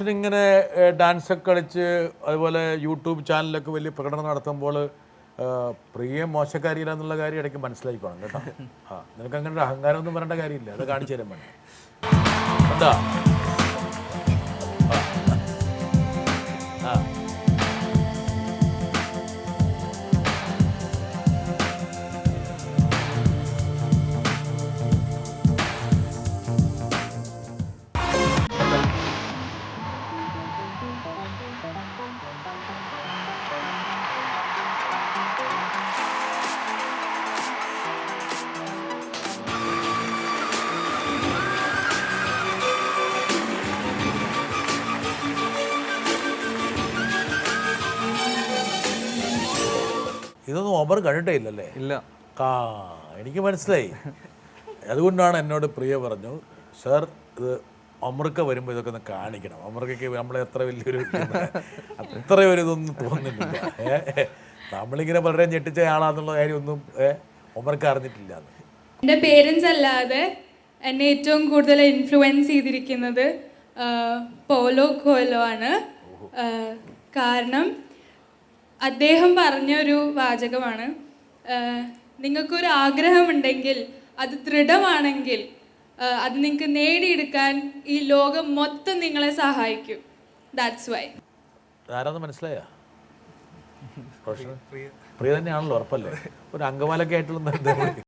ഇങ്ങനെ ഡാൻസ് ഒക്കെ കളിച്ച് അതുപോലെ യൂട്യൂബ് ചാനലൊക്കെ വലിയ പ്രകടനം നടത്തുമ്പോൾ പ്രിയ മോശക്കാരിയില്ല കാര്യം ഇടയ്ക്ക് മനസ്സിലാക്കിക്കോണം കേട്ടോ. ആ നിനക്ക് അങ്ങനെ ഒരു അഹങ്കാരം ഒന്നും പറയേണ്ട കാര്യമില്ല. അത് കാണിച്ചു തരാൻ വേണ്ടി. എന്താ? ഇതൊന്നും ഒമർ കണ്ടിട്ടേ ഇല്ലല്ലേ ഇല്ല. കാ എനിക്ക് മനസ്സിലായി. അതുകൊണ്ടാണ് എന്നോട് പ്രിയ പറഞ്ഞു സർ ഇത് അമൃക്ക വരുമ്പോൾ ഇതൊക്കെ ഒന്ന് കാണിക്കണം. അമൃക്കയ്ക്ക് നമ്മളെ എത്ര വലിയൊരു അത്ര ഒരു ഇതൊന്നും തോന്നുന്നില്ല. നമ്മളിങ്ങനെ വളരെ ഞെട്ടിച്ച ആളാന്നുള്ള കാര്യമൊന്നും ഒന്നും ഒമർക്ക് അറിഞ്ഞിട്ടില്ല എന്റെ എന്റെ പേരൻസ് അല്ലാതെ എന്നെ ഏറ്റവും കൂടുതൽ ഇൻഫ്ലുവൻസ് ചെയ്തിരിക്കുന്നത് പോലോ കോലോ ആണ്. കാരണം അദ്ദേഹം പറഞ്ഞൊരു വാചകമാണ് ആ, നിങ്ങൾക്കൊരു ആഗ്രഹമുണ്ടെങ്കിൽ അത് ദൃഢമാണെങ്കിൽ അത് നിങ്ങൾക്ക് നേടിയെടുക്കാൻ ഈ ലോകം മൊത്തം നിങ്ങളെ സഹായിക്കും. ദാറ്റ്സ് വൈ ആരാന്ന് മനസ്സിലായോ? പ്രിയ തന്നെയാണല്ലോ ഉറപ്പല്ലേ? ഒരു അങ്കമാലൊക്കെ ആയിട്ടുള്ള